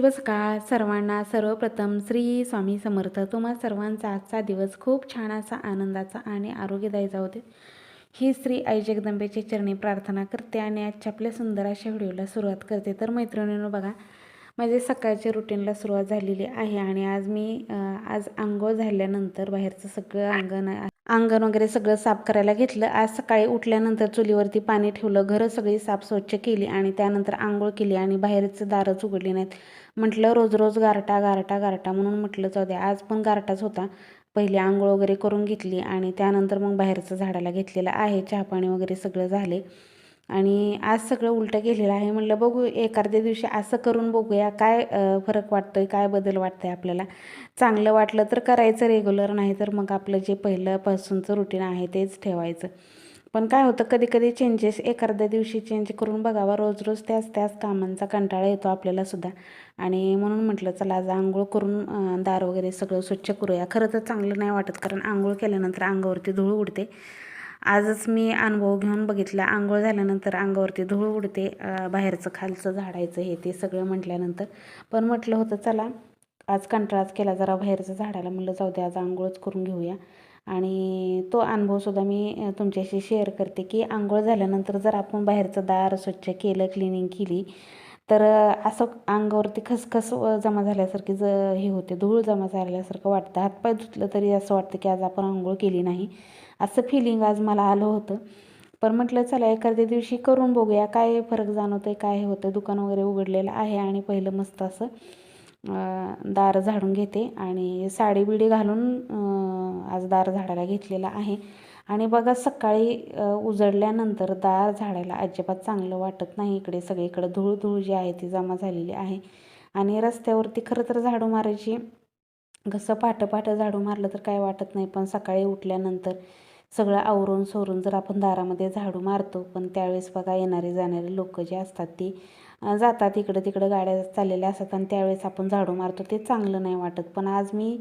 शुभ सकाळ सर्वांना. सर्वप्रथम श्री स्वामी समर्थ. तुम्हा सर्वांचा आजचा दिवस खूप छान असा आनंदाचा आणि आरोग्यदायी जाऊ दे. ही श्री आई जगदंबेची चरणी प्रार्थना करते आणि आजच्या आपल्या सुंदर अशा व्हिडिओला सुरुवात करते. तर मैत्रिणींनो बघा माझे सकाळच्या रुटीनला सुरुवात झालेली आहे आणि आज मी आज आंघोळ झाल्यानंतर बाहेरचं सगळं अंगण अंगण वगैरे सगळं साफ करायला घेतलं. आज सकाळी उठल्यानंतर चुलीवरती पाणी ठेवलं. घरं सगळी साफ स्वच्छ केली आणि त्यानंतर आंघोळ केली आणि बाहेरचं दारच उघडली नाहीत. म्हटलं रोज रोज गारटा गारटा गारटा म्हणून म्हटलं जाऊ द्या आज पण गारटाच होता. पहिले आंघोळ वगैरे करून घेतली आणि त्यानंतर मग बाहेरचं झाडाला घेतलेलं आहे. चहा पाणी वगैरे सगळं झाले. आणि आज सगळं उलटं केलेलं आहे. म्हटलं बघू एखाद्या दिवशी असं करून बघूया काय फरक वाटतो आहे काय बदल वाटतं आहे आपल्याला. चांगलं वाटलं तर करायचं रेग्युलर नाही तर मग आपलं जे पहिल्यापासूनचं रुटीन आहे तेच ठेवायचं. पण काय होतं कधी कधी चेंजेस एखाद्या दिवशी चेंज करून बघावा रोज रोज त्याच त्याच कामांचा कंटाळा येतो आपल्याला सुद्धा. आणि म्हणून म्हटलं चला आज आंघोळ करून दार वगैरे सगळं स्वच्छ करूया. खरं तर चांगलं नाही वाटत कारण आंघोळ केल्यानंतर अंगावरती धूळ उडते. आजच मी अनुभव घेऊन बघितला. आंघोळ झाल्यानंतर अंगावरती धूळ उडते बाहेरचं खालचं झाडायचं हे ते सगळं म्हटल्यानंतर. पण म्हटलं होतं चला आज कंटाळाच केला जरा बाहेरचं झाडाला म्हणलं जाऊ दे आज आंघोळच करून घेऊया. आणि तो अनुभवसुद्धा मी तुमच्याशी शेअर करते की आंघोळ झाल्यानंतर जर आपण बाहेरचं दार स्वच्छ केलं क्लिनिंग केली तर असं अंगावरती खसखस जमा झाल्यासारखी ज हे होते धूळ जमा झाल्यासारखं वाटतं. हातपाय धुतलं तरी असं वाटतं की आज आपण आंघोळ केली नाही. असं फिलिंग आज मला आलं होतं. पण म्हटलं चला एखाद्या दिवशी करून बघूया. काय फरक जाणवतोय काय हे होतं दुकान वगैरे उघडलेलं आहे आणि पहिलं मस्त असं दार झाडून घेते आणि साडी बिडी घालून आज दार झाडायला घेतलेला आहे. आणि बघा सकाळी उजडल्यानंतर उजळल्यानंतर दार झाडायला अजिबात चांगलं वाटत नाही इकडे. सगळीकडे धूळ धूळ जी आहे ती जमा झालेली आहे. आणि रस्त्यावरती खरं तर झाडू मारायची कसं पाटं झाडू मारलं तर काय वाटत नाही. पण सकाळी उठल्यानंतर सगळं आवरून सोरून जर आपण दारामध्ये झाडू मारतो पण त्यावेळेस बघा येणारे जाणारे लोक जे असतात ती जातात इकडं तिकडं गाड्या चाललेल्या असतात आणि त्यावेळेस आपण झाडू मारतो ते चांगलं नाही वाटत. पण आज मी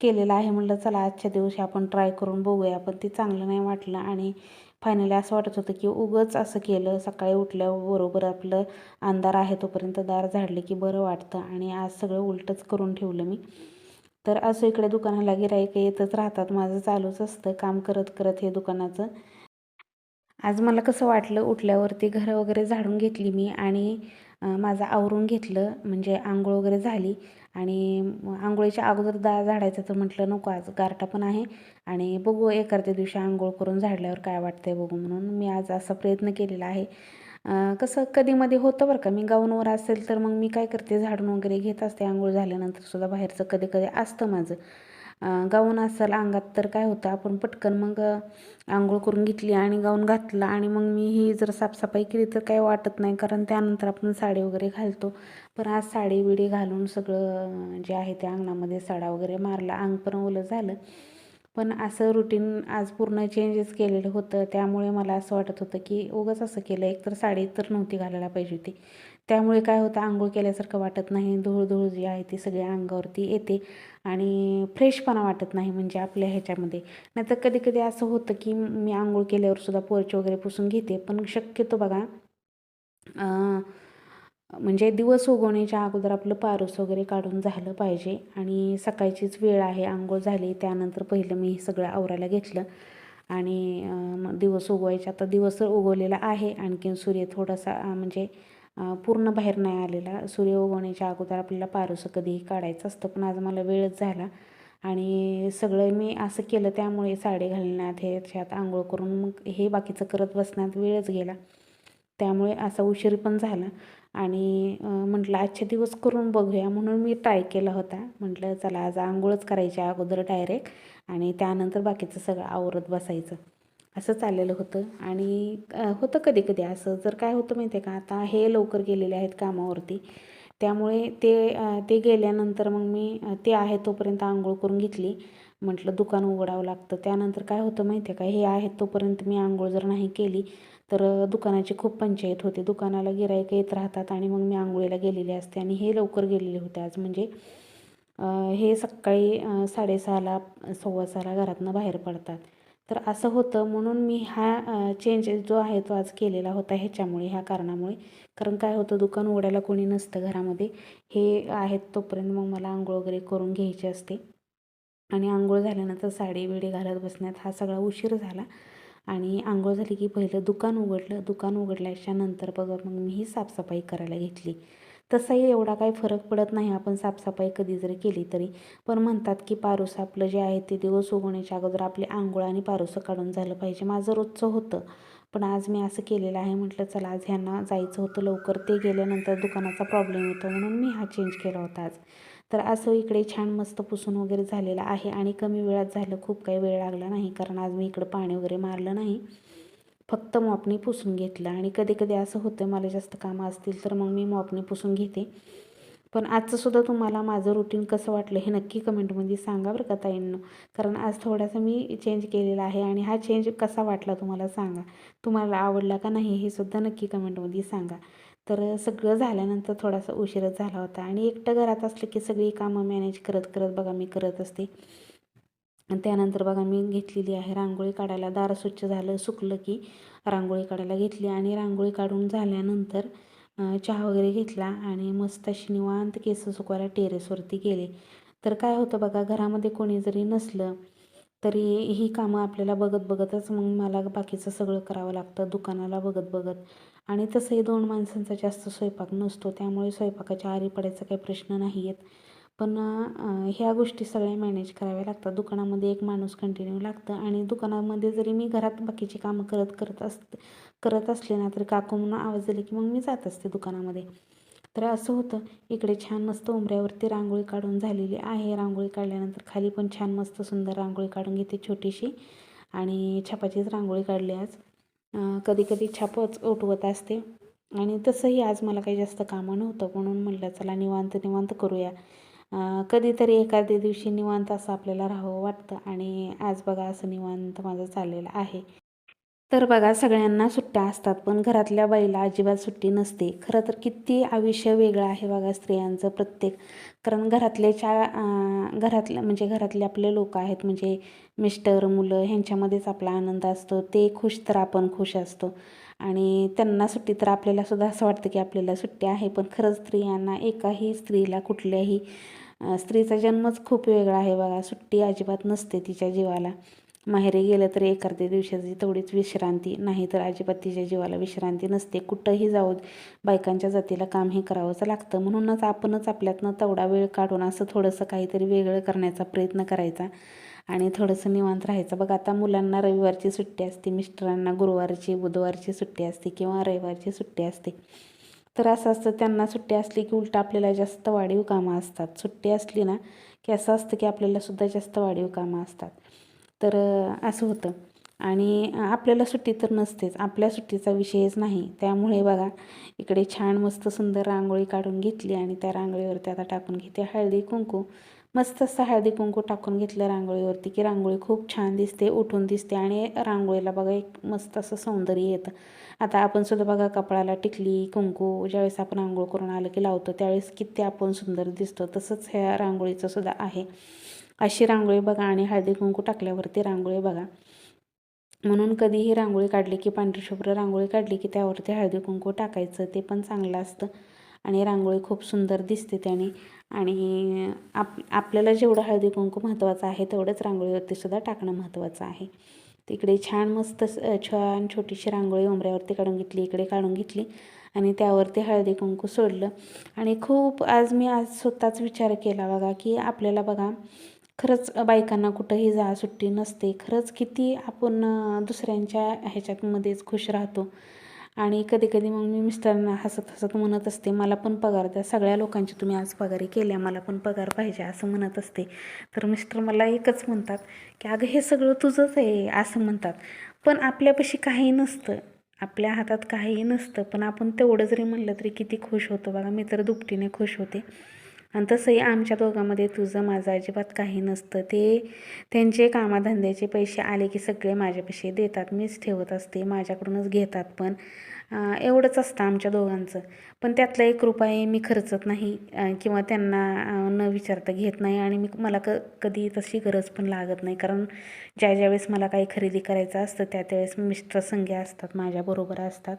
केलेलं आहे म्हटलं चला आजच्या दिवशी आपण ट्राय करून बघूया पण ते चांगलं नाही वाटलं आणि फायनली असं वाटत होतं की उगंच असं केलं सकाळी उठल्याबरोबर आपलं अंधार आहे तोपर्यंत दार झाडले की बरं वाटतं. आणि आज सगळं उलटंच करून ठेवलं मी. तर असं इकडे दुकानाला गिरायक येतच राहतात. माझं चालूच असतं काम करत करत हे दुकानाचं. आज मला कसं वाटलं उठल्यावरती घरं वगैरे झाडून घेतली मी आणि माझं आवरून घेतलं म्हणजे आंघोळ वगैरे झाली. आणि आंघोळीच्या अगोदर दा झाडायचं तर म्हटलं नको आज गारटा पण आहे आणि बघू एखाद्या दिवशी आंघोळ करून झाडल्यावर काय वाटतंय बघू म्हणून मी आज असा प्रयत्न केलेला आहे. कसं कधीमध्ये होतं बरं का? मी गाऊनवर असेल तर मग मी काय करते? झाडून वगैरे घेत असते आंघोळ झाल्यानंतर सुद्धा बाहेरचं कधी कधी असतं माझं. गाऊन असेल अंगात तर काय होतं? आपण पटकन मग आंघोळ करून घेतली आणि गाऊन घातला आणि मग मी ही जर साफसफाई केली तर काही वाटत नाही कारण त्यानंतर आपण साडी वगैरे घालतो. पण आज साडी बिडी घालून सगळं जे आहे ते अंगणामध्ये साडा वगैरे मारला अंग पण ओलं झालं. पण असं रुटीन आज पूर्ण चेंजेस केलेलं होतं. त्यामुळे मला असं वाटत होतं की उगाच असं केलं. एक तर साडी तर नव्हती घालायला पाहिजे होती. त्यामुळे काय होतं आंघोळ केल्यासारखं वाटत नाही. धूळ धूळ जी आहे ती सगळ्या अंगावरती येते आणि फ्रेशपणा वाटत नाही म्हणजे आपल्या ह्याच्यामध्ये. नाहीतर कधी कधी असं होतं की मी आंघोळ केल्यावर सुद्धा पोर्च वगैरे पुसून घेते. पण शक्यतो बघा म्हणजे दिवस उगवण्याच्या अगोदर आपलं पारूस वगैरे काढून झालं पाहिजे. आणि सकाळचीच वेळ आहे आंघोळ झाली त्यानंतर पहिलं मी हे सगळं आवरायला घेतलं. आणि दिवस उगवायचा. आता दिवस उगवलेला आहे. आणखीन सूर्य थोडासा म्हणजे पूर्ण बाहेर नाही आलेला. सूर्य उगवण्याच्या अगोदर आपल्याला पारूसं कधीही काढायचं असतं. पण आज मला वेळच झाला. आणि सगळं मी असं केलं त्यामुळे साडी घालण्यात ह्याच्यात आंघोळ करून मग हे बाकीचं करत बसण्यात वेळच गेला. त्यामुळे असा उशीर पण झाला. आणि म्हटलं आजचे दिवस करून बघूया. म्हणून मी ट्राय केला होता. म्हटलं चला आज आंघोळच करायच्या अगोदर डायरेक्ट आणि त्यानंतर बाकीचं सगळं आवरत बसायचं. असं चाललेलं होतं. आणि होतं कधी कधी असं. जर काय होतं माहिती आहे का आता हे लवकर गेलेले आहेत कामावरती. त्यामुळे ते ते गेल्यानंतर मग मी ते आहे तोपर्यंत आंघोळ करून घेतली. म्हटलं दुकान उघडावं लागतं. त्यानंतर काय होतं माहिती आहे का हे आहेत तोपर्यंत मी आंघोळ जर नाही केली तर दुकानाची खूप पंचायत होते. दुकानाला गिरायक येत राहतात आणि मग मी आंघोळीला गेलेले असते आणि हे लवकर गेलेले होते आज. म्हणजे हे सकाळी साडेसहाला सव्वा सहाला घरातनं बाहेर पडतात. तर असं होतं म्हणून मी हा चेंज जो आहे तो आज केलेला होता ह्याच्यामुळे ह्या कारणामुळे. कारण काय होतं दुकान उघडायला कोणी नसतं घरामध्ये. हे आहेत तोपर्यंत मग मला आंघोळ वगैरे करून घ्यायची असते. आणि आंघोळ झाल्यानंतर साडी बिडी घालत बसण्यात हा सगळा उशीर झाला. आणि आंघोळ झाली की पहिलं दुकान उघडलं. दुकान उघडल्याच्या नंतर बघा मग मी ही साफसफाई करायला घेतली. तसाही एवढा काही फरक पडत नाही. आपण साफसफाई कधी जरी केली तरी. पण म्हणतात की पारूस आपलं जे आहे ते दिवस उगवण्याच्या अगोदर आपली आंघोळ आणि पारूसं काढून झालं पाहिजे. माझं रोजचं होतं. पण आज मी असं केलेलं आहे. म्हटलं चला आज ह्यांना जायचं होतं लवकर. ते गेल्यानंतर दुकानाचा प्रॉब्लेम येतो. म्हणून मी हा चेंज केला होता आज. तर असं इकडे छान मस्त पुसून वगैरे झालेलं आहे आणि कमी वेळात झालं. खूप काही वेळ लागला नाही कारण आज मी इकडं पाणी वगैरे मारलं नाही. फक्त मॉपनी पुसून घेतलं आणि कधी कधी असं होतं मला जास्त कामं असतील तर मग मी मॉपनी पुसून घेते. पण आजचंसुद्धा तुम्हाला माझं रुटीन कसं वाटलं हे नक्की कमेंटमध्ये सांगा बरं का ताईंनो. कारण आज थोडासा मी चेंज केलेला आहे आणि हा चेंज कसा वाटला तुम्हाला सांगा. तुम्हाला आवडला का नाही हे सुद्धा नक्की कमेंटमध्ये सांगा. तर सगळं झाल्यानंतर थोडासा उशीरच झाला होता. आणि एकटं घरात असलं की सगळी कामं मॅनेज करत करत बघा मी करत असते. आणि त्यानंतर बघा मी घेतलेली आहे रांगोळी काढायला. दार स्वच्छ झालं सुकलं की रांगोळी काढायला घेतली. आणि रांगोळी काढून झाल्यानंतर चहा वगैरे घेतला आणि मस्त अशी निवांत केस सुकवायला टेरेसवरती गेले. तर काय होतं बघा घरामध्ये कोणी जरी नसलं तरी ही कामं आपल्याला बघत बघतच मग मला बाकीचं सगळं करावं लागतं दुकानाला बघत बघत. आणि तसंही दोन माणसांचा जास्त स्वयंपाक नसतो त्यामुळे स्वयंपाकाच्या आरी पडायचा काही प्रश्न नाही आहेत पण ह्या गोष्टी सगळ्या मॅनेज कराव्या लागतात. दुकानामध्ये एक माणूस कंटिन्यू लागतं आणि दुकानामध्ये जरी मी घरात बाकीची कामं करत करत अस करत असले ना तरी काकू म्हणून आवाज दिले की मग मी जात असते दुकानामध्ये. तर असं होतं. इकडे छान मस्त उंबऱ्यावरती रांगोळी काढून झालेली आहे. रांगोळी काढल्यानंतर खाली पण छान मस्त सुंदर रांगोळी काढून घेते छोटीशी. आणि छपाचीच रांगोळी काढली आज. कधी कधी छापच उठवत असते. आणि तसंही आज मला काही जास्त कामं नव्हतं म्हणून म्हटलं चला निवांत निवांत करूया. कधीतरी एखाद्या दिवशी निवांत असं आपल्याला राहावं वाटतं. आणि आज बघा असं निवांत माझं चाललेलं आहे. तर बघा सगळ्यांना सुट्ट्या असतात पण घरातल्या बाईला अजिबात सुट्टी नसते. खरं तर किती आयुष्य वेगळं आहे बघा स्त्रियांचं प्रत्येक. कारण घरातल्याच्या घरातल्या म्हणजे घरातले आपले लोक आहेत म्हणजे मिस्टर मुलं ह्यांच्यामध्येच आपला आनंद असतो. ते खुश तर आपण खुश असतो. आणि त्यांना सुट्टी तर आपल्यालासुद्धा असं वाटतं की आपल्याला सुट्टी आहे पण खरंच स्त्रियांना एकाही स्त्रीला कुठल्याही स्त्रीचा जन्मच खूप वेगळा आहे बघा. सुट्टी अजिबात नसते तिच्या जीवाला. माहेरी गेलं तर एखाद्या दिवसाची तेवढीच विश्रांती नाही तर आजीपतीच्या जीवाला विश्रांती नसते. कुठंही जाऊ बायकांच्या जातीला काम हे करावंच लागतं. म्हणूनच आपणच आपल्यातनं तेवढा वेळ काढून असं थोडंसं काहीतरी वेगळं करण्याचा प्रयत्न करायचा आणि थोडंसं निवांत राहायचं. बघ आता मुलांना रविवारची सुट्टी असते मिस्टरांना गुरुवारची बुधवारची सुट्टी असते किंवा रविवारची सुट्टी असते. तर असं असतं त्यांना सुट्टी असली की उलटं आपल्याला जास्त वाढीव कामं असतात. सुट्टी असली ना की असं असतं की आपल्याला सुद्धा जास्त वाढीव कामं असतात. तर असं होतं. आणि आपल्याला सुट्टी तर नसतेच. आपल्या सुट्टीचा विषयच नाही. त्यामुळे बघा इकडे छान मस्त सुंदर रांगोळी काढून घेतली आणि त्या रांगोळीवरती आता टाकून घेते हळदी कुंकू. मस्त असं हळदी कुंकू टाकून घेतलं रांगोळीवरती की रांगोळी खूप छान दिसते उठून दिसते आणि रांगोळीला बघा एक मस्त असं सौंदर्य येतं. आता आपण सुद्धा बघा कपडाला टिकली कुंकू ज्यावेळेस आपण आंघोळ करून आलं की लावतो त्यावेळेस किती आपण सुंदर दिसतो. तसंच ह्या रांगोळीचं सुद्धा आहे. अशी रांगोळी बघा आणि हळदी कुंकू टाकल्यावरती रांगोळी बघा. म्हणून कधीही रांगोळी काढली की पांढरी शुभ्र रांगोळी काढली की त्यावरती हळदी कुंकू टाकायचं ते पण चांगलं असतं. आणि रांगोळी खूप सुंदर दिसते त्याने. आणि आप आपल्याला जेवढं हळदी कुंकू महत्त्वाचं आहे तेवढंच रांगोळीवरती सुद्धा टाकणं महत्त्वाचं आहे. तिकडे छान मस्त छान छोटीशी रांगोळी उंबऱ्यावरती काढून घेतली इकडे काढून घेतली आणि त्यावरती हळदी कुंकू सोडलं. आणि खूप आज मी आज स्वतःच विचार केला बघा की आपल्याला बघा खरंच बायकांना कुठंही जा सुट्टी नसते. खरंच किती आपण दुसऱ्यांच्या ह्याच्यातमध्येच खुश राहतो. आणि कधी कधी मग मी मिस्टरांना हसत हसत म्हणत असते मला पण पगार द्या. सगळ्या लोकांची तुम्ही आज पगारी केल्या मला पण पगार पाहिजे असं म्हणत असते. तर मिस्टर मला एकच म्हणतात की अगं हे सगळं तुझंच आहे असं म्हणतात. पण आपल्यापाशी काही नसतं. आपल्या हातात काहीही नसतं. पण आपण तेवढं जरी म्हणलं तरी किती खुश होतो बघा. मी तर दुपटीने खुश होते. आणि तसंही आमच्या दोघांमध्ये तुझं माझं अजिबात काही नसतं. ते त्यांचे कामाधंद्याचे पैसे आले की सगळे माझ्यापाशी देतात. मीच ठेवत असते माझ्याकडूनच घेतात पण एवढंच असतं आमच्या दोघांचं. पण त्यातला एक रुपये मी खर्चत नाही किंवा त्यांना न विचारता घेत नाही आणि मी मला क कधी तशी गरज पण लागत नाही. कारण ज्या ज्यावेळेस मला काही खरेदी करायचं असतं त्या त्यावेळेस मिस्टर संघ्या असतात माझ्याबरोबर असतात.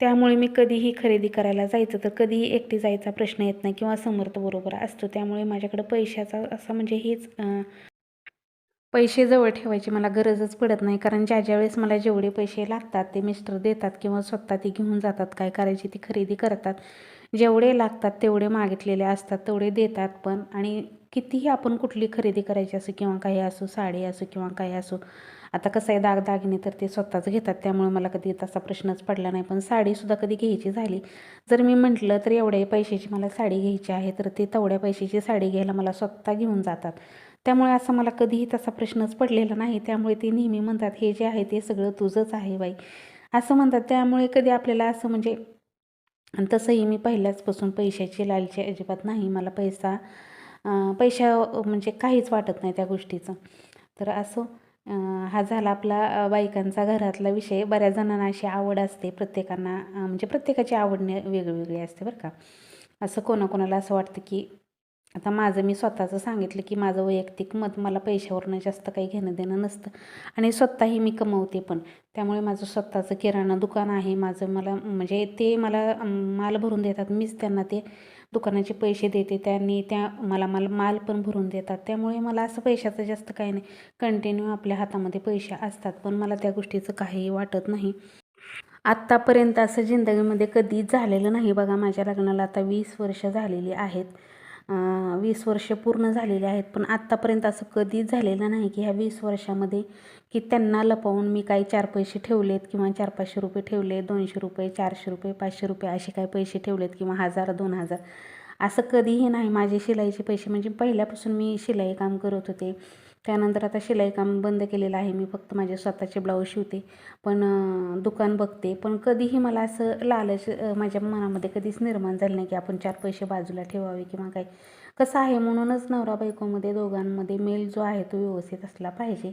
त्यामुळे मी कधीही खरेदी करायला जायचं तर कधीही एकटी जायचा प्रश्न येत नाही किंवा समर्थ बरोबर असतो. त्यामुळे माझ्याकडं पैशाचा असा म्हणजे हेच पैसे जवळ ठेवायची मला गरजच पडत नाही. कारण ज्या ज्या वेळेस मला जेवढे पैसे लागतात ते मिस्टर देतात किंवा स्वतः ती घेऊन जातात काय करायची ती खरेदी करतात. जेवढे लागतात तेवढे मागितलेले असतात तेवढे देतात पण. आणि कितीही आपण कुठली खरेदी करायची असो किंवा काही असो साडी असो किंवा काही असो आता कसं आहे दागदागिने तर ते स्वतःच घेतात त्यामुळे मला कधी तसा प्रश्नच पडला नाही. पण साडीसुद्धा कधी घ्यायची झाली. जर मी म्हटलं तर एवढ्या पैशाची मला साडी घ्यायची आहे तर ते तेवढ्या पैशाची साडी घ्यायला मला स्वतः घेऊन जातात. त्यामुळे असं मला कधीही तसा प्रश्नच पडलेला नाही. त्यामुळे ते नेहमी म्हणतात हे जे आहे ते सगळं तुझंच आहे बाई. असं म्हणतात. त्यामुळे कधी आपल्याला असं म्हणजे तसंही मी पहिल्याचपासून पैशाची लालची अजिबात नाही. मला पैसा पैशा म्हणजे काहीच वाटत नाही त्या गोष्टीचं. तर असं हा झाला आपला बायकांचा घरातला विषय. बऱ्याच जणांना अशी आवड असते. प्रत्येकांना म्हणजे प्रत्येकाची आवड वेगवेगळी असते बरं का. असं कोणाकोणाला असं वाटतं की आता माझं मी स्वतःचं सांगितलं की माझं वैयक्तिक मत मला पैशावरनं जास्त काही घेणं देणं नसतं. आणि स्वतःही मी कमवते पण. त्यामुळे माझं स्वतःचं किराणा दुकान आहे. माझं मला म्हणजे ते मला माल भरून देतात. मीच त्यांना ते दुकानाचे पैसे देते त्यांनी त्या मला मला माल पण भरून देतात. त्यामुळे मला असं पैशाचं जास्त काही नाही. कंटिन्यू आपल्या हातामध्ये पैसे असतात पण मला त्या गोष्टीचं काहीही वाटत नाही. आत्तापर्यंत असं जिंदगीमध्ये कधीच झालेलं नाही बघा माझ्या लग्नाला. आता वीस वर्ष झालेली आहेत. वीस वर्ष पूर्ण झालेली आहेत पण आत्तापर्यंत असं कधीच झालेलं नाही की ह्या वीस वर्षामध्ये की त्यांना लपवून मी काही चार पैसे ठेवलेत किंवा चार पाचशे रुपये ठेवले दोनशे रुपये चारशे रुपये पाचशे रुपये असे काही पैसे ठेवलेत किंवा हजार दोन हजार. असं कधीही नाही. माझे शिलाईचे पैसे म्हणजे पहिल्यापासून मी शिलाई काम करत होते. त्यानंतर आता शिलाई काम बंद केलेलं आहे. मी फक्त माझे स्वतःचे ब्लाऊज शिवते पण दुकान बघते. पण कधीही मला असं लालच माझ्या मनामध्ये कधीच निर्माण झालं नाही की आपण चार पैसे बाजूला ठेवावे किंवा काय. कसं आहे म्हणूनच नवरा बायकोमध्ये दोघांमध्ये मेल जो आहे तो व्यवस्थित असला पाहिजे.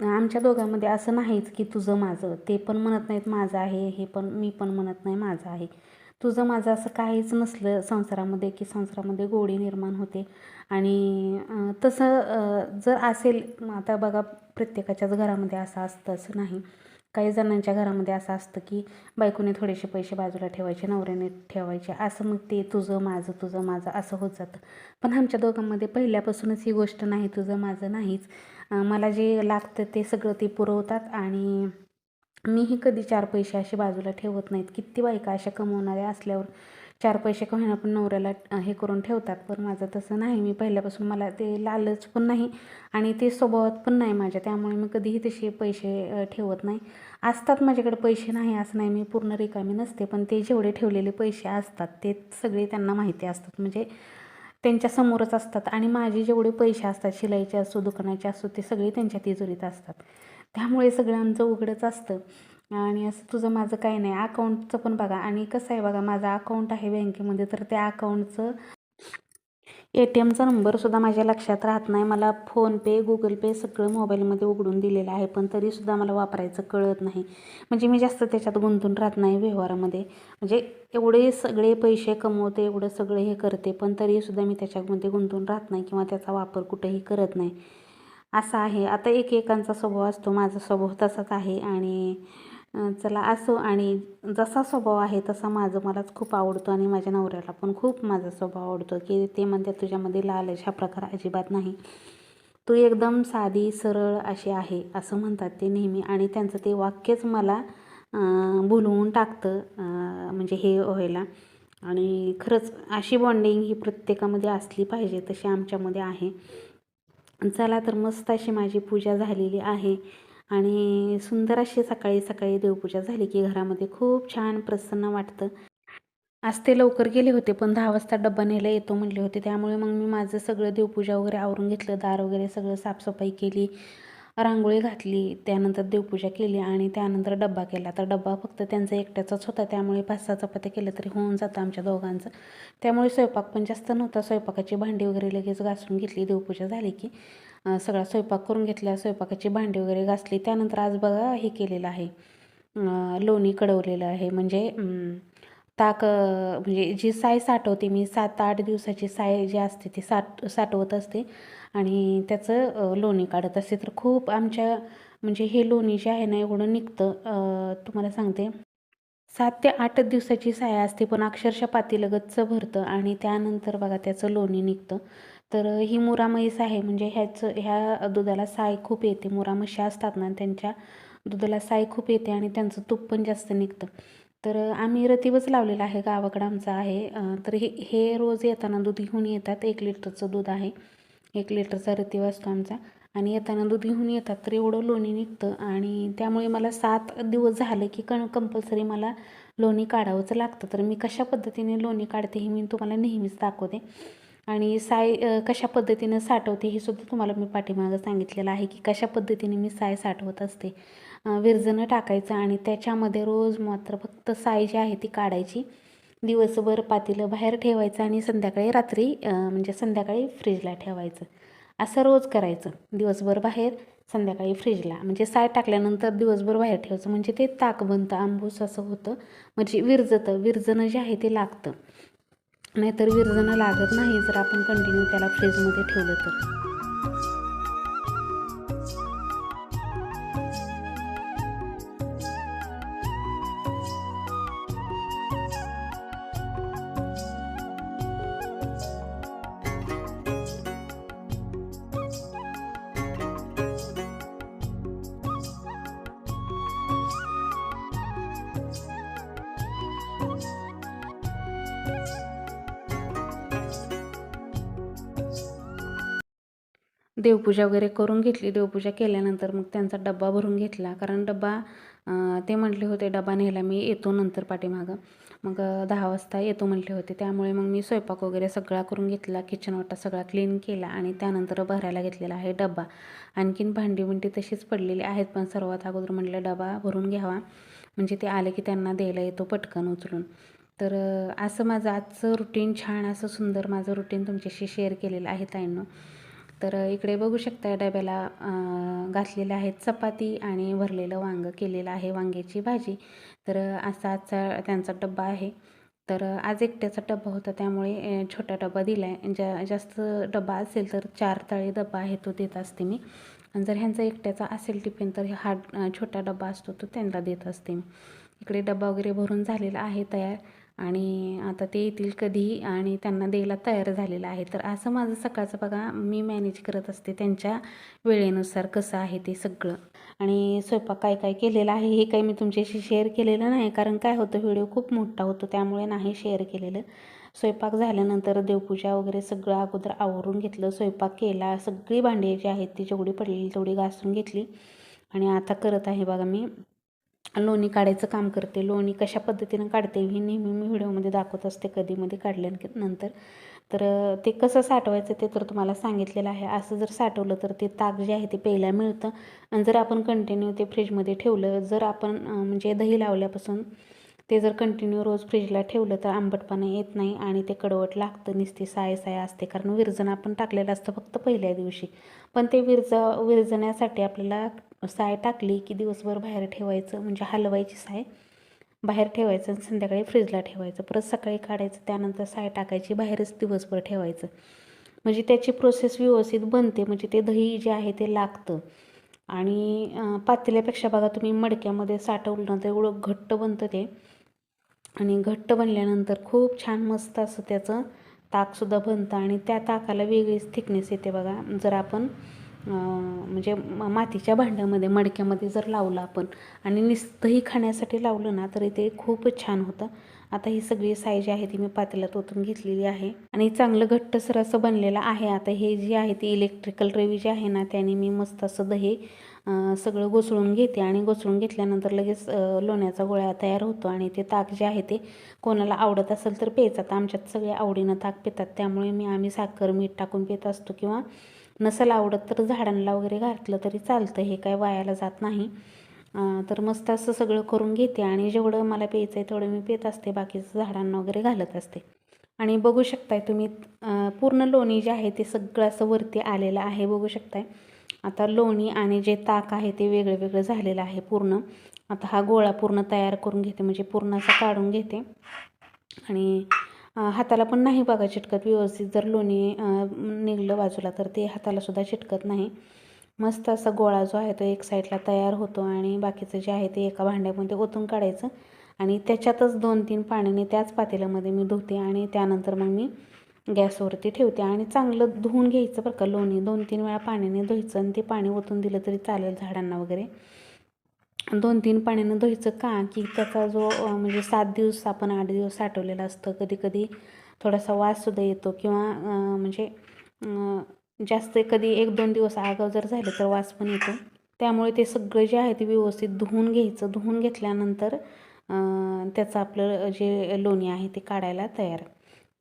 आमच्या दोघांमध्ये असं नाहीच की तुझं माझं. ते पण म्हणत नाहीत माझं आहे हे पण मी पण म्हणत नाही माझं आहे. तुझं माझं असं काहीच नसलं संसारामध्ये की संसारामध्ये गोडी निर्माण होते. आणि तसं जर असेल आता बघा प्रत्येकाच्याच घरामध्ये असं असतं असं नाही. काही जणांच्या घरामध्ये असं असतं की बायकोने थोडेसे पैसे बाजूला ठेवायचे नवऱ्याने ठेवायचे असं मग ते तुझं माझं तुझं माझं असं होत जातं. पण आमच्या दोघांमध्ये पहिल्यापासूनच ही गोष्ट नाही तुझं माझं नाहीच. मला जे लागतं ते सगळं ते पुरवतात आणि मीही कधी चार पैसे असे बाजूला ठेवत नाहीत. किती बायका अशा कमवणाऱ्या असल्यावर चार पैसे का होईना पण नवऱ्याला हे करून ठेवतात. पण माझं तसं नाही. मी पहिल्यापासून मला ते लालच पण नाही आणि ते स्वभावात पण नाही माझ्या. त्यामुळे मी कधीही तसे पैसे ठेवत नाही. असतात माझ्याकडे पैसे नाही असं नाही. मी पूर्ण रिकामी नसते. पण ते जेवढे ठेवलेले पैसे असतात ते सगळे त्यांना माहिती असतात. म्हणजे त्यांच्यासमोरच असतात. आणि माझे जेवढे पैसे असतात शिलाईचे असो दुकानाचे असो ते सगळे त्यांच्या तिजोरीत असतात. त्यामुळे सगळं आमचं उघडंच असतं. आणि असं तुझं माझं काही नाही. अकाउंटचं पण बघा. आणि कसं आहे बघा माझं अकाउंट आहे बँकेमध्ये तर त्या अकाउंटचं ए टी एमचा नंबरसुद्धा माझ्या लक्षात राहत नाही. मला फोनपे गुगल पे सगळं मोबाईलमध्ये उघडून दिलेलं आहे पण तरीसुद्धा मला वापरायचं कळत नाही. म्हणजे मी जास्त त्याच्यात गुंतून राहत नाही व्यवहारामध्ये. म्हणजे एवढे सगळे पैसे कमवते एवढं सगळं हे करते पण तरीसुद्धा मी त्याच्यामध्ये गुंतून राहत नाही किंवा त्याचा वापर कुठेही करत नाही. असं आहे. आता एकेकांचा स्वभाव असतो. माझा स्वभाव तसाच आहे. आणि चला असो आणि जसा स्वभाव आहे तसा माझं मलाच खूप आवडतो आणि माझ्या नवऱ्याला पण खूप माझा स्वभाव आवडतो की ते म्हणतात तुझ्यामध्ये लालच हा प्रकार अजिबात नाही. तू एकदम साधी सरळ अशी आहे असं म्हणतात ते नेहमी. आणि त्यांचं ते वाक्यच मला भुलवून टाकतं म्हणजे हे व्हायला. आणि खरंच अशी बॉन्डिंग ही प्रत्येकामध्ये असली पाहिजे तशी आमच्यामध्ये आहे. चला तर मस्त अशी माझी पूजा झालेली आहे. आणि सुंदर अशी सकाळी सकाळी देवपूजा झाली की घरामध्ये खूप छान प्रसन्न वाटतं. आज ते लवकर गेले होते पण दहा वाजता डब्बा न्यायला येतो म्हणले होते. त्यामुळे मग मी माझं सगळं देवपूजा वगैरे आवरून घेतलं दार वगैरे सगळं साफसफाई केली रांगोळी घातली त्यानंतर देवपूजा केली आणि त्यानंतर डब्बा केला. तर डब्बा फक्त त्यांचा एकट्याचाच होता त्यामुळे पाच सहा चपात्या केलं तरी होऊन जातं आमच्या दोघांचं. त्यामुळे स्वयंपाक पण जास्त नव्हता स्वयंपाकाची भांडी वगैरे लगेच घासून घेतली देवपूजा झाली की. सगळा स्वयंपाक करून घेतला स्वयंपाकाची भांडी वगैरे घासली. त्यानंतर आज बघा हे केलेलं आहे. लोणी कडवलेलं आहे. म्हणजे ताक म्हणजे जी साय साठवते मी सात आठ दिवसाची साय जी असते ती साठ साठवत असते. आणि त्याचं लोणी काढत असते. तर खूप आमच्या म्हणजे हे लोणी जे आहे ना एवढं निघतं. तुम्हाला सांगते. सात ते आठ दिवसाची साय असते पण अक्षरशः पातीलगतचं भरतं आणि त्यानंतर बघा त्याचं लोणी निघतं. तर ही मुरा म्हैस आहे. म्हणजे ह्याचं ह्या दुधाला साय खूप येते. मुरा म्हशी असतात ना त्यांच्या दुधाला साय खूप येते आणि त्यांचं तूप पण जास्त निघतं. तर आम्ही रतीबच लावलेलं आहे. गावाकडं आमचं आहे. तर हे हे रोज येताना दूध घेऊन येतात. एक लिटरचं दूध आहे. एक लिटरचा रतीब असतो आमचा. आणि येताना दूध घेऊन येतात तर एवढं लोणी निघतं. आणि त्यामुळे मला सात दिवस झाले की कण कंपल्सरी मला लोणी काढावंच लागतं. तर मी कशा पद्धतीने लोणी काढते हे मी तुम्हाला नेहमीच दाखवते. आणि साय कशा पद्धतीनं साठवते हे सुद्धा तुम्हाला मी पाठीमागं सांगितलेलं आहे की कशा पद्धतीने मी साय साठवत असते. विरजणं टाकायचं आणि त्याच्यामध्ये रोज मात्र फक्त साय जी आहे ती काढायची. दिवसभर पातेलं बाहेर ठेवायचं आणि संध्याकाळी रात्री म्हणजे संध्याकाळी फ्रीजला ठेवायचं. असं रोज करायचं. दिवसभर बाहेर संध्याकाळी फ्रीजला. म्हणजे साय टाकल्यानंतर दिवसभर बाहेर ठेवायचं. म्हणजे ते ताक बनतं आंबूस असं होतं. म्हणजे विरजतं. विरजणं जे आहे ते लागतं. नाहीतर विरजणं लागत नाही जर आपण कंटिन्यू त्याला फ्रीजमध्ये ठेवलं तर. देवपूजा वगैरे करून घेतली. देवपूजा केल्यानंतर मग त्यांचा डब्बा भरून घेतला. कारण डब्बा ते म्हटले होते डबा न्यायला मी येतो नंतर पाठीमागं. मग दहा वाजता येतो म्हटले होते. त्यामुळे मग मी स्वयंपाक वगैरे सगळा करून घेतला. किचन वाटा सगळा क्लीन केला आणि त्यानंतर भरायला घेतलेला आहे डब्बा. आणखीन भांडी बिंडी तशीच पडलेली आहेत पण सर्वात अगोदर म्हटलं डबा भरून घ्यावा. म्हणजे ते आले की त्यांना द्यायला येतो पटकन उचलून. तर असं माझं आजचं रुटीन छान असं सुंदर माझं रुटीन तुमच्याशी शेअर केलेलं आहे ताईंनो. तर इकडे बघू शकता डब्याला घातलेलं आहे चपाती आणि भरलेलं वांगं केलेलं आहे वांग्याची भाजी. तर असा आजचा त्यांचा डब्बा आहे. तर आज एकट्याचा डब्बा होता त्यामुळे छोटा डब्बा दिला आहे ज्या जास्त डब्बा असेल तर चार तळी डब्बा आहे तो देत असते मी. आणि जर ह्यांचा एकट्याचा असेल टिफिन तर हा छोटा डब्बा असतो तो त्यांना देत असते मी. इकडे डब्बा वगैरे भरून झालेला आहे तयार. आणि आता ते येतील कधीही आणि त्यांना द्यायला तयार झालेलं आहे. तर असं माझं सकाळचं बघा मी मॅनेज करत असते त्यांच्या वेळेनुसार कसं आहे ते सगळं. आणि स्वयंपाक काय काय केलेलं आहे हे काही मी तुमच्याशी शेअर केलेलं नाही कारण काय होतं व्हिडिओ खूप मोठा होतो त्यामुळे नाही शेअर केलेलं. स्वयंपाक झाल्यानंतर देवपूजा वगैरे सगळं अगोदर आवरून घेतलं स्वयंपाक केला सगळी भांडी जी आहेत ती जेवढी पडलेली तेवढी घासून घेतली. आणि आता करत आहे बघा मी लोणी काढायचं काम करते. लोणी कशा पद्धतीनं काढते हे नेहमी मी व्हिडिओमध्ये दाखवत असते कधीमध्ये काढल्यानंतर तर ते कसं साठवायचं ते तर तुम्हाला सांगितलेलं आहे. असं जर साठवलं तर ते ताक जे आहे ते प्यायला मिळतं. आणि जर आपण कंटिन्यू ते फ्रीजमध्ये ठेवलं जर आपण म्हणजे दही लावल्यापासून ते जर कंटिन्यू रोज फ्रीजला ठेवलं तर आंबटपणा येत नाही आणि ते कडवट लागतं नुसती साय साय असते. कारण विरजण आपण टाकलेलं असतं फक्त पहिल्या दिवशी. पण ते विरज विरजण्यासाठी आपल्याला साय टाकली की दिवसभर बाहेर ठेवायचं म्हणजे हलवायची साय. बाहेर ठेवायचं आणि संध्याकाळी फ्रीजला ठेवायचं. परत सकाळी काढायचं त्यानंतर साय टाकायची बाहेरच दिवसभर ठेवायचं. म्हणजे त्याची प्रोसेस व्यवस्थित बनते. म्हणजे ते दही जे आहे ते लागतं. आणि पातेल्यापेक्षा बघा तुम्ही मडक्यामध्ये साठवलं तर एवढं घट्ट बनतं ते. आणि घट्ट बनल्यानंतर खूप छान मस्त असं त्याचं ताकसुद्धा बनतं. आणि त्या ताकाला वेगळीच थिकनेस येते बघा. जर आपण म्हणजे मातीच्या भांड्यामध्ये मडक्यामध्ये जर लावलं आपण आणि नुसतंही खाण्यासाठी लावलं ना तरी ते खूप छान होतं. आता ही सगळी साय जी आहे ती मी पातेल्यात ओतून घेतलेली आहे. आणि चांगलं घट्टसर असं बनलेलं आहे. आता हे जे आहे ती इलेक्ट्रिकल रवी जी आहे ना त्याने मी मस्त असं दही सगळं घोसळून घेते. आणि घोसळून घेतल्यानंतर लगेच लोण्याचा गोळा तयार होतो आणि ते ताक जे आहे ते कोणाला आवडत असेल तर प्यायचं. आता आमच्यात सगळे आवडीनं ताक पितात. त्यामुळे मी आम्ही साखर मीठ टाकून पित असतो किंवा नसेल आवडत तर झाडांना वगैरे घातलं तरी चालतं हे काय वायाला जात नाही. तर मस्त असं सगळं करून घेते आणि जेवढं मला प्यायचं आहे तेवढं मी पित असते बाकीचं झाडांना वगैरे घालत असते. आणि बघू शकताय तुम्ही पूर्ण लोणी जे आहे ते सगळं असं वरती आलेलं आहे बघू शकताय. आता लोणी आणि जे ताक आहे ते वेगळं वेगळं झालेलं आहे पूर्ण. आता हा गोळा पूर्ण तयार करून घेते म्हणजे पूर्ण असा काढून घेते. आणि हाताला पण नाही बघा चिटकत व्यवस्थित. जर लोणी निघलं बाजूला तर ते हातालासुद्धा चिटकत नाही. मस्त असा गोळा जो आहे तो एक साईडला तयार होतो आणि बाकीचं जे आहे ते एका भांड्यामध्ये ओतून काढायचं आणि त्याच्यातच दोन तीन पाण्याने त्याच पातेल्यामध्ये मी धुते आणि त्यानंतर मग मी गॅसवरती ठेवते आणि चांगलं धुवून घ्यायचं बरं का लोणी. दोन तीन वेळा पाण्याने धुवायचं आणि ते पाणी ओतून दिलं तरी चालेल झाडांना वगैरे. दोन तीन पाण्यानं धुवायचं का? की त्याचा जो म्हणजे सात दिवस आपण आठ दिवस साठवलेला असतं कधी कधी थोडासा वाससुद्धा येतो किंवा म्हणजे जास्त कधी एक दोन दिवस आगाव जर झालं तर वास पण येतो. त्यामुळे ते सगळं जे आहे ते व्यवस्थित धुवून घ्यायचं. धुवून घेतल्यानंतर त्याचं आपलं जे लोणी आहे ते काढायला तयार.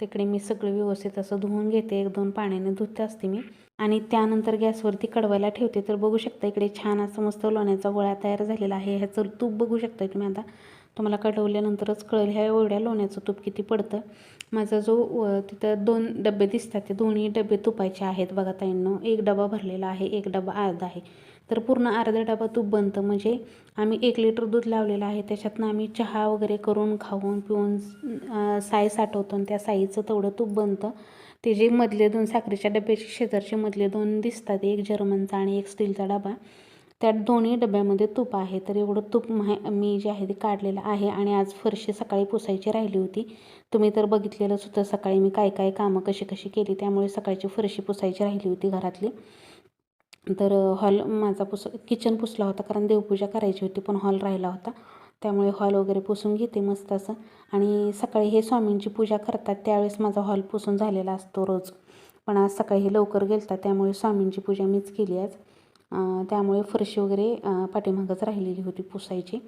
तिकडे मी सगळं व्यवस्थित असं धुवून घेते. एक दोन पाण्याने धुते असते मी. आणि त्यानंतर गॅसवरती कडवायला ठेवते. तर बघू शकता इकडे छान असं मस्त लोण्याचा गोळा तयार झालेला आहे. ह्याचं तूप बघू शकता तुम्ही आता. तुम्हाला कढवल्यानंतरच कळेल ह्या एवढ्या लोण्याचं तूप किती पडतं. माझा जो व- तिथं दोन डबे दिसतात. ते दोन्ही डबे तुपायचे आहेत बघा ताईंनो. एक डबा भरलेला आहे एक डबा अर्धा आहे. तर पूर्ण अर्धा डबा तूप बनतं. म्हणजे आम्ही एक लिटर दूध लावलेलं आहे. त्याच्यातनं आम्ही चहा वगैरे करून खाऊन पिऊन साय साठवतो आणि त्या साईचं तेवढं तूप बनतं. ते जे मधले दोन साखरेच्या डब्याचे शेजारचे मधले दोन दिसतात. एक जर्मनचा आणि एक स्टीलचा डबा. त्यात दोन्ही डब्यामध्ये तूप आहे. तर एवढं तूप माहे मी जे आहे ते काढलेलं आहे आणि आज फरशी सकाळी पुसायची राहिली होती. तुम्ही तर बघितलेलंच होतं सकाळी मी काय काय कामं कशी कशी केली त्यामुळे सकाळची फरशी पुसायची राहिली होती घरातली. तर हॉल माझा पुस किचन पुसला होता कारण देवपूजा करायची होती पण हॉल राहिला होता. त्यामुळे हॉल वगैरे पुसून घेते मस्त असं. आणि सकाळी हे स्वामींची पूजा करतात त्यावेळेस माझा हॉल पुसून झालेला असतो रोज. पण आज सकाळी हे लवकर गेलता त्यामुळे स्वामींची पूजा मीच केली आज. त्यामुळे फरशी वगैरे पाठीमागंच पाठीमागच राहिलेली होती पुसायची.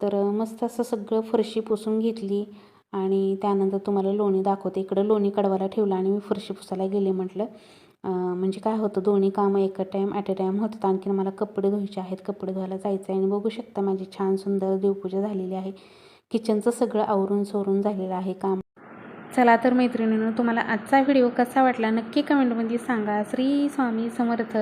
तर मस्त असं सगळं फरशी पुसून घेतली आणि त्यानंतर तुम्हाला लोणी दाखवते. इकडं लोणी कडवायला ठेवलं आणि मी फरशी पुसायला गेले म्हटलं. म्हणजे काय होतं दोन्ही कामं एका टाईम ॲट अ टाईम होतात. आणखीन मला कपडे धुवायचे आहेत. कपडे धुवायला जायचं आहे आणि बघू शकता माझी छान सुंदर देवपूजा झालेली आहे. किचनचं सगळं आवरून सोरून झालेलं आहे काम. चला तर मैत्रिणीनं तुम्हाला आजचा व्हिडिओ कसा वाटला नक्की कमेंटमध्ये सांगा. श्री स्वामी समर्थ.